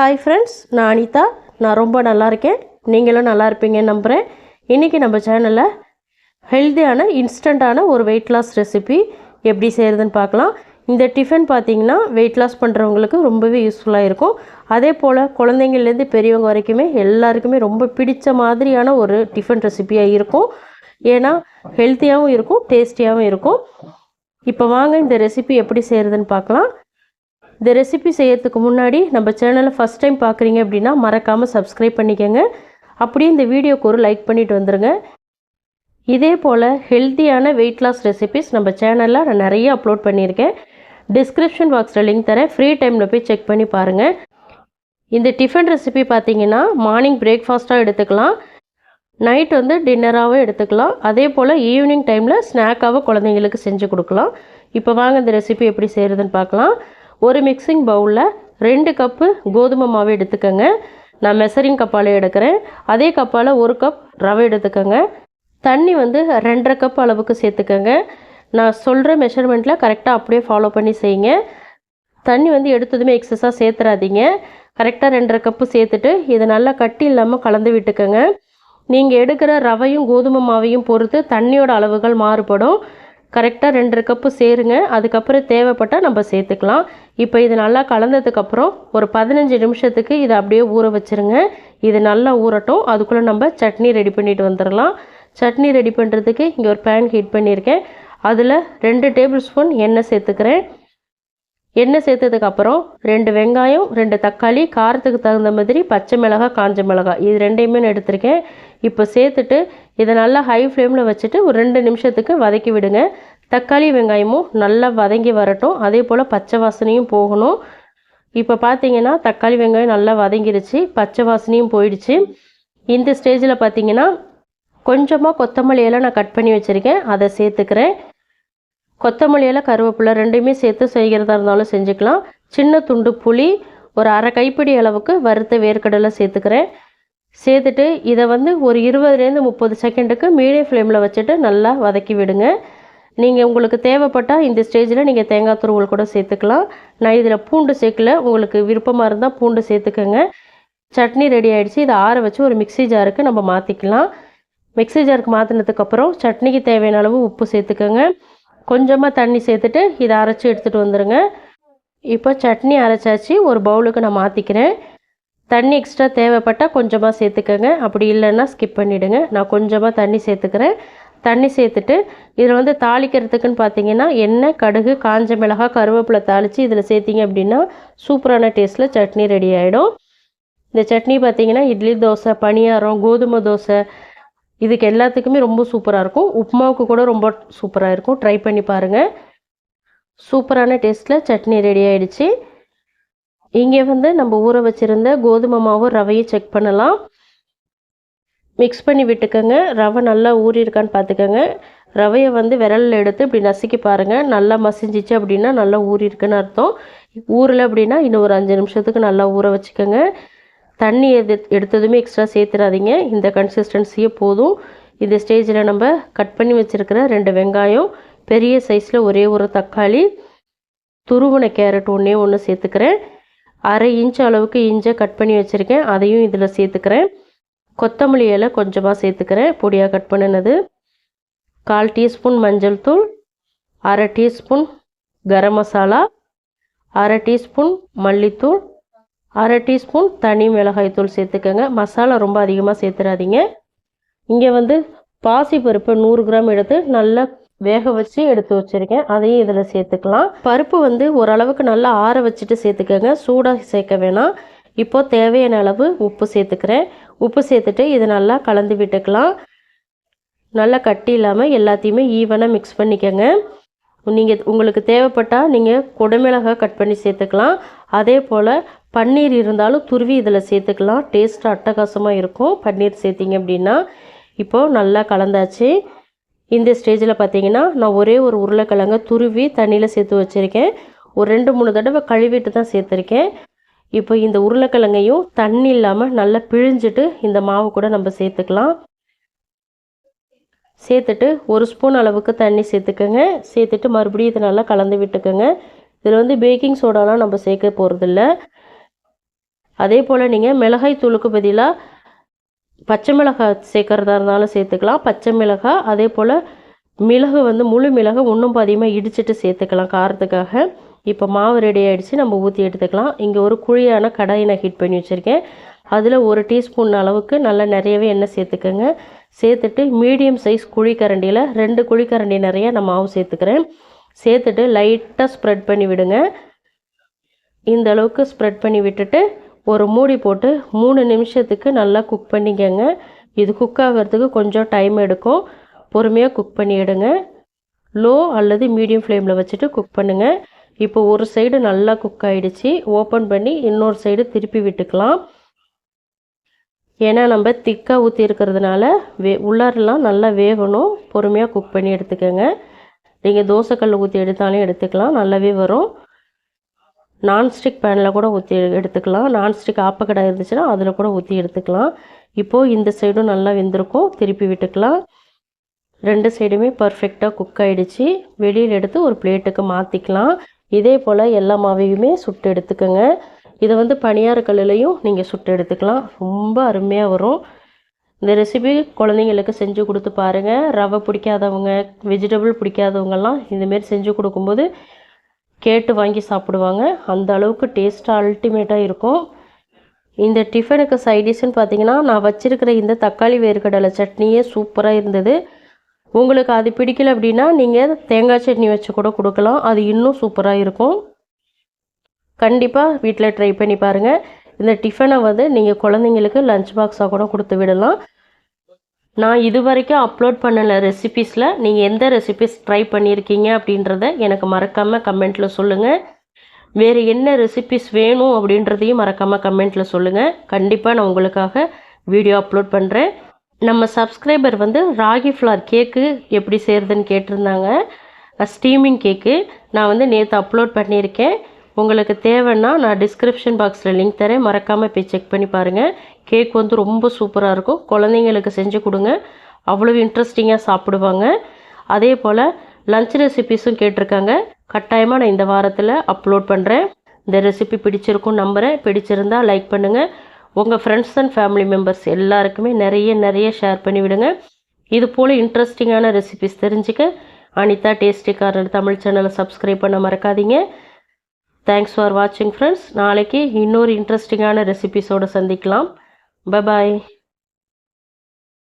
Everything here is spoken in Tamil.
ஹாய் ஃப்ரெண்ட்ஸ் நான் அனிதா. நான் ரொம்ப நல்லா இருக்கேன். நீங்களும் நல்லா இருப்பீங்கன்னு நம்புகிறேன் இன்றைக்கி நம்ம சேனலில் ஹெல்த்தியான இன்ஸ்டண்ட்டான ஒரு வெயிட் லாஸ் ரெசிபி எப்படி செய்கிறதுன்னு பார்க்கலாம். இந்த டிஃபன் பார்த்தீங்கன்னா வெயிட் லாஸ் பண்ணுறவங்களுக்கு ரொம்பவே யூஸ்ஃபுல்லாக இருக்கும். அதே போல் குழந்தைங்கள்லேருந்து பெரியவங்க வரைக்குமே எல்லாருக்குமே ரொம்ப பிடித்த மாதிரியான ஒரு டிஃபன் ரெசிபியாக இருக்கும். ஏன்னா ஹெல்த்தியாகவும் இருக்கும் டேஸ்டியாகவும் இருக்கும். இப்போ வாங்க இந்த ரெசிபி எப்படி செய்கிறதுன்னு பார்க்கலாம். இந்த ரெசிபி செய்யறதுக்கு முன்னாடி நம்ம சேனலை ஃபஸ்ட் டைம் பார்க்குறீங்க அப்படின்னா மறக்காமல் சப்ஸ்கிரைப் பண்ணிக்கோங்க. அப்படியே இந்த வீடியோக்கு ஒரு லைக் பண்ணிவிட்டு வந்துடுங்க இதே போல் ஹெல்த்தியான வெயிட் லாஸ் ரெசிபிஸ் நம்ம சேனலில் நான் நிறைய அப்லோட் பண்ணியிருக்கேன். டிஸ்கிரிப்ஷன் பாக்ஸில் லிங்க் தரேன். ஃப்ரீ டைமில் போய் செக் பண்ணி பாருங்கள் இந்த டிஃபன் ரெசிபி பார்த்தீங்கன்னா மார்னிங் பிரேக்ஃபாஸ்ட்டாக எடுத்துக்கலாம். நைட் வந்து டின்னராகவும் எடுத்துக்கலாம். அதே போல் ஈவினிங் டைமில் ஸ்நாக்காகவும் குழந்தைங்களுக்கு செஞ்சு கொடுக்கலாம். இப்போ வாங்க இந்த ரெசிபி எப்படி செய்கிறதுன்னு பார்க்கலாம் ஒரு மிக்சிங் பவுலில் ரெண்டு கப்பு கோதுமை மாவு எடுத்துக்கோங்க. நான் மெசரிங் கப்பால் எடுக்கிறேன். அதே கப்பால் ஒரு கப் ரவை எடுத்துக்கோங்க. தண்ணி வந்து ரெண்டரை கப் அளவுக்கு சேர்த்துக்கோங்க. நான் சொல்கிற மெஷர்மெண்ட்டில் கரெக்டாக அப்படியே ஃபாலோ பண்ணி செய்யுங்க. தண்ணி வந்து எடுத்ததுமே எக்ஸஸாக சேர்த்துறாதீங்க. கரெக்டாக ரெண்டரை கப்பு சேர்த்துட்டு இதை நல்லா கட்டி இல்லாமல் கலந்து விட்டுக்கோங்க. நீங்கள் எடுக்கிற ரவையும் கோதுமை மாவையும் பொறுத்து தண்ணியோட அளவுகள் மாறுபடும். கரெக்டாக ரெண்டரை கப்பு சேருங்க. அதுக்கப்புறம் தேவைப்பட்டால் நம்ம சேர்த்துக்கலாம். இப்போ இது நல்லா கலந்ததுக்கப்புறம் ஒரு பதினஞ்சு நிமிஷத்துக்கு இதை அப்படியே ஊற வச்சுருங்க. இது நல்லா ஊறட்டும். அதுக்குள்ளே நம்ம சட்னி ரெடி பண்ணிட்டு வந்துடலாம். சட்னி ரெடி பண்ணுறதுக்கு இங்கே ஒரு பேன் ஹீட் பண்ணியிருக்கேன். அதில் ரெண்டு டேபிள் ஸ்பூன் எண்ணெய் சேர்த்துக்கிறேன். எண்ணெய் சேர்த்ததுக்கப்புறம் ரெண்டு வெங்காயம் ரெண்டு தக்காளி காரத்துக்கு தகுந்த மாதிரி பச்சை மிளகாய் காஞ்ச மிளகாய் இது ரெண்டையுமே நான் எடுத்திருக்கேன். இப்போ சேர்த்துட்டு இதை நல்லா ஹை ஃப்ளேமில் வச்சுட்டு ஒரு ரெண்டு நிமிஷத்துக்கு வதக்கி விடுங்க. தக்காளி வெங்காயமும் நல்லா வதங்கி வரட்டும். அதே போல் பச்சை வாசனையும் போகணும். இப்போ பார்த்தீங்கன்னா தக்காளி வெங்காயம் நல்லா வதங்கிருச்சு. பச்சை வாசனையும் போயிடுச்சு. இந்த ஸ்டேஜில் பார்த்தீங்கன்னா கொஞ்சமாக கொத்தமல்லி எல்லாம் நான் கட் பண்ணி வச்சுருக்கேன். அதை சேர்த்துக்கிறேன். கொத்தமல்லியில் கருவேப்பிலை ரெண்டுமே சேர்த்து செய்கிறதா இருந்தாலும் செஞ்சுக்கலாம். சின்ன துண்டு புளி ஒரு அரை கைப்பிடி அளவுக்கு வறுத்த வேர்க்கடலை சேர்த்துக்கிறேன். சேர்த்துட்டு இதை வந்து ஒரு இருபதுலேருந்து முப்பது செகண்டுக்கு மீடியம் ஃப்ளேமில் வச்சுட்டு நல்லா வதக்கி விடுங்க. நீங்கள் உங்களுக்கு தேவைப்பட்டால் இந்த ஸ்டேஜில் நீங்கள் தேங்காய் துருவல் கூட சேர்த்துக்கலாம். நான் இதில் பூண்டு சேர்க்கல உங்களுக்கு விருப்பமாக இருந்தால் பூண்டு சேர்த்துக்கோங்க. சட்னி ரெடி ஆகிடுச்சு இதை ஆற வச்சு ஒரு மிக்ஸி ஜாருக்கு நம்ம மாற்றிக்கலாம் மிக்ஸி ஜாருக்கு மாற்றினதுக்கப்புறம் சட்னிக்கு தேவையான அளவு உப்பு சேர்த்துக்கோங்க. கொஞ்சமாக தண்ணி சேர்த்துட்டு இதை அரைச்சி எடுத்துகிட்டு வந்துடுங்க இப்போ சட்னி அரைச்சாச்சு ஒரு பவுலுக்கு நான் மாற்றிக்கிறேன் தண்ணி எக்ஸ்ட்ரா தேவைப்பட்டால் கொஞ்சமாக சேர்த்துக்கோங்க. அப்படி இல்லைன்னா ஸ்கிப் பண்ணிவிடுங்க நான் கொஞ்சமாக தண்ணி சேர்த்துக்கிறேன். தண்ணி சேர்த்துட்டு இதில் வந்து தாளிக்கிறதுக்குன்னு பார்த்தீங்கன்னா எண்ணெய் கடுகு காஞ்ச மிளகாய் கருவேப்பிலை தாளித்து இதில் சேர்த்திங்க அப்படின்னா சூப்பரான டேஸ்ட்டில் சட்னி ரெடி ஆகிடும் இந்த சட்னி பார்த்தீங்கன்னா இட்லி தோசை பணியாரம் கோதுமை தோசை இதுக்கு எல்லாத்துக்குமே ரொம்ப சூப்பராக இருக்கும். உப்புமாவுக்கு கூட ரொம்ப சூப்பராக இருக்கும். ட்ரை பண்ணி பாருங்கள் சூப்பரான டேஸ்ட்டில் சட்னி ரெடி ஆகிடுச்சு இங்கே வந்து நம்ம ஊற வச்சுருந்த கோதுமை மாவு ரவையை செக் பண்ணலாம். மிக்ஸ் பண்ணி விட்டுக்கோங்க. ரவை நல்லா ஊறியிருக்கான்னு பார்த்துக்கோங்க. ரவையை வந்து விரலில் எடுத்து இப்படி நசுக்கி பாருங்கள் நல்லா மசிஞ்சிச்சு அப்படின்னா நல்லா ஊறியிருக்குன்னு அர்த்தம். ஊறலை அப்படின்னா இன்னும் ஒரு அஞ்சு நிமிஷத்துக்கு நல்லா ஊற வச்சுக்கோங்க. தண்ணி எது எடுத்ததுமே எக்ஸ்ட்ரா சேர்த்துடாதீங்க. இந்த கன்சிஸ்டன்சியே போதும். இந்த ஸ்டேஜில் நம்ம கட் பண்ணி வச்சுருக்கிற ரெண்டு வெங்காயம் பெரிய சைஸில் ஒரே ஒரு தக்காளி துருவன கேரட் ஒன்றே ஒன்று சேர்த்துக்கிறேன். அரை இன்ச் அளவுக்கு இஞ்சை கட் பண்ணி வச்சுருக்கேன். அதையும் இதில் சேர்த்துக்கிறேன். கொத்தமல்லி இலை கொஞ்சமாக சேர்த்துக்கிறேன். பொடியாக கட் பண்ணினது. கால் டீஸ்பூன் மஞ்சள் தூள் அரை டீஸ்பூன் கரம் மசாலா அரை டீஸ்பூன் மல்லித்தூள் அரை டீஸ்பூன் தனி மிளகாய்த்தூள் சேர்த்துக்கோங்க. மசாலா ரொம்ப அதிகமாக சேர்த்துறாதீங்க. இங்கே வந்து பாசி பருப்பு நூறு கிராம் எடுத்து நல்லா வேக வச்சு எடுத்து வச்சுருக்கேன். அதையும் இதில் சேர்த்துக்கலாம். பருப்பு வந்து ஓரளவுக்கு நல்லா ஆற வச்சுட்டு சேர்த்துக்கோங்க. சூடாக சேர்க்க வேணாம். இப்போது தேவையான அளவு உப்பு சேர்த்துக்கிறேன். உப்பு சேர்த்துட்டு இதை நல்லா கலந்து விட்டுக்கலாம். நல்லா கட்டி இல்லாமல் எல்லாத்தையுமே ஈவனாக மிக்ஸ் பண்ணிக்கோங்க. நீங்கள் உங்களுக்கு தேவைப்பட்டால் நீங்கள் குடமிளகாய் கட் பண்ணி சேர்த்துக்கலாம். அதே போல் பன்னீர் இருந்தாலும் துருவி இதில் சேர்த்துக்கலாம். டேஸ்ட் அட்டகாசமாக இருக்கும். பன்னீர் சேர்த்திங்க அப்படின்னா இப்போது நல்லா கலந்தாச்சு. இந்த ஸ்டேஜில் பார்த்தீங்கன்னா நான் ஒரே ஒரு உருளைக்கிழங்க துருவி தண்ணியில் சேர்த்து வச்சுருக்கேன். ஒரு ரெண்டு மூணு தடவை கழுவிட்டு தான் சேர்த்துருக்கேன். இப்போ இந்த உருளைக்கிழங்கையும் தண்ணி இல்லாமல் நல்லா பிழிஞ்சிட்டு இந்த மாவு கூட நம்ம சேர்த்துக்கலாம். சேர்த்துட்டு ஒரு ஸ்பூன் அளவுக்கு தண்ணி சேர்த்துக்கோங்க. சேர்த்துட்டு மறுபடியும் இதை நல்லா கலந்து விட்டுக்கோங்க. இதில் வந்து பேக்கிங் சோடாலாம் நம்ம சேர்க்க போகிறதில்ல அதே போல் நீங்கள் மிளகாய் தூளுக்கு பதிலாக பச்சை மிளகாய் சேர்க்குறதா இருந்தாலும் சேர்த்துக்கலாம். பச்சை மிளகாய் அதே போல் மிளகு வந்து முழு மிளகு இன்னும் பாதியமாக இடிச்சிட்டு சேர்த்துக்கலாம் காரத்துக்காக. இப்போ மாவு ரெடி ஆகிடுச்சு நம்ம ஊற்றி எடுத்துக்கலாம். இங்கே ஒரு குழியான கடாயை நான் ஹீட் பண்ணி வச்சுருக்கேன். அதில் ஒரு டீஸ்பூன் அளவுக்கு நல்லா நிறையவே எண்ணெய் சேர்த்துக்கோங்க. சேர்த்துட்டு மீடியம் சைஸ் குழிக்கரண்டியில் ரெண்டு குழிக்கரண்டி நிறைய நான் மாவு சேர்த்துக்கிறேன். சேர்த்துட்டு லைட்டாக ஸ்ப்ரெட் பண்ணி விடுங்க. இந்த அளவுக்கு ஸ்ப்ரெட் பண்ணி விட்டுட்டு ஒரு மூடி போட்டு மூணு நிமிஷத்துக்கு நல்லா குக் பண்ணிக்கங்க. இது குக் ஆகிறதுக்கு கொஞ்சம் டைம் எடுக்கும். பொறுமையாக குக் பண்ணிவிடுங்க லோ அல்லது மீடியம் ஃப்ளேமில் வச்சுட்டு குக் பண்ணுங்கள் இப்போ ஒரு சைடு நல்லா குக் ஆகிடுச்சி ஓப்பன் பண்ணி இன்னொரு சைடு திருப்பி விட்டுக்கலாம். ஏன்னா நம்ம திக்காக ஊற்றி இருக்கிறதுனால வே உள்ளாரெலாம் நல்லா வேகணும். பொறுமையாக குக் பண்ணி எடுத்துக்கோங்க. நீங்கள் தோசைக்கல் ஊற்றி எடுத்தாலும் எடுத்துக்கலாம். நல்லாவே வரும். நான்ஸ்டிக் பேனில் கூட ஊற்றி எடுத்துக்கலாம். நான்ஸ்டிக் ஆப்பக்கடை இருந்துச்சுன்னா அதில் கூட ஊற்றி எடுத்துக்கலாம். இப்போது இந்த சைடும் நல்லா வெந்திருக்கும். திருப்பி விட்டுக்கலாம். ரெண்டு சைடுமே பர்ஃபெக்டாக குக் ஆகிடுச்சு வெளியில் எடுத்து ஒரு பிளேட்டுக்கு மாற்றிக்கலாம் இதே போல் எல்லா மாவையுமே சுட்டு எடுத்துக்கோங்க. இதை வந்து பனியார கல்லுலையும் நீங்கள் சுட்டு எடுத்துக்கலாம். ரொம்ப அருமையாக வரும். இந்த ரெசிபி குழந்தைங்களுக்கு செஞ்சு கொடுத்து பாருங்கள் ரவை பிடிக்காதவங்க வெஜிடபிள் பிடிக்காதவங்கெல்லாம் இந்தமாரி செஞ்சு கொடுக்கும்போது கேட்டு வாங்கி சாப்பிடுவாங்க. அந்த அளவுக்கு டேஸ்ட்டாக அல்டிமேட்டாக இருக்கும். இந்த டிஃபனுக்கு சைடிஷ்னு பார்த்தீங்கன்னா நான் வச்சுருக்கிற இந்த தக்காளி வேர்க்கடலை சட்னியே சூப்பராக இருந்தது. உங்களுக்கு அது பிடிக்கல அப்படின்னா நீங்கள் தேங்காய் சட்னி வச்சு கூட கொடுக்கலாம். அது இன்னும் சூப்பராக இருக்கும். கண்டிப்பாக வீட்டில் ட்ரை பண்ணி பாருங்கள் இந்த டிஃபனை வந்து நீங்கள் குழந்தைங்களுக்கு லஞ்ச் பாக்ஸாக கூட கொடுத்து விடலாம். நான் இது வரைக்கும் அப்லோட் பண்ணல ரெசிபீஸில் நீங்கள் எந்த ரெசிபீஸ் ட்ரை பண்ணியிருக்கீங்க அப்படின்றத எனக்கு மறக்காமல் கமெண்ட்டில் சொல்லுங்கள் வேறு என்ன ரெசிபீஸ் வேணும் அப்படின்றதையும் மறக்காமல் கமெண்ட்டில் சொல்லுங்கள் கண்டிப்பாக நான் உங்களுக்காக வீடியோ அப்லோட் பண்ணுறேன் நம்ம சப்ஸ்கிரைபர் வந்து ராகி ஃப்ளார் கேக்கு எப்படி செய்கிறதுன்னு கேட்டிருந்தாங்க. ஸ்டீமிங் கேக்கு நான் வந்து நேற்று அப்லோட் பண்ணியிருக்கேன். உங்களுக்கு தேவைன்னா நான் டிஸ்கிரிப்ஷன் பாக்ஸில் லிங்க் தரேன். மறக்காமல் போய் செக் பண்ணி பாருங்கள் கேக் வந்து ரொம்ப சூப்பராக இருக்கும். குழந்தைங்களுக்கு செஞ்சு கொடுங்க. அவ்வளோ இன்ட்ரெஸ்டிங்காக சாப்பிடுவாங்க. அதே போல் லஞ்ச் ரெசிபிஸும் கேட்டிருக்காங்க. கட்டாயமாக நான் இந்த வாரத்தில் அப்லோட் பண்ணுறேன் இந்த ரெசிபி பிடிச்சிருக்கும் நம்புகிறேன் பிடிச்சிருந்தால் லைக் பண்ணுங்கள் உங்கள் ஃப்ரெண்ட்ஸ் அண்ட் ஃபேமிலி மெம்பர்ஸ் எல்லாருக்குமே நிறைய நிறைய ஷேர் பண்ணி விடுங்க. இது போல் இன்ட்ரெஸ்டிங்கான ரெசிபிஸ் தெரிஞ்சுக்க. அனிதா டேஸ்டி கார்னர் தமிழ் சேனலை சப்ஸ்கிரைப் பண்ண மறக்காதீங்க. தேங்க்ஸ் ஃபார் வாட்சிங் ஃப்ரெண்ட்ஸ் நாளைக்கு இன்னொரு இன்ட்ரெஸ்டிங்கான ரெசிபிஸோடு சந்திக்கலாம். பபாய்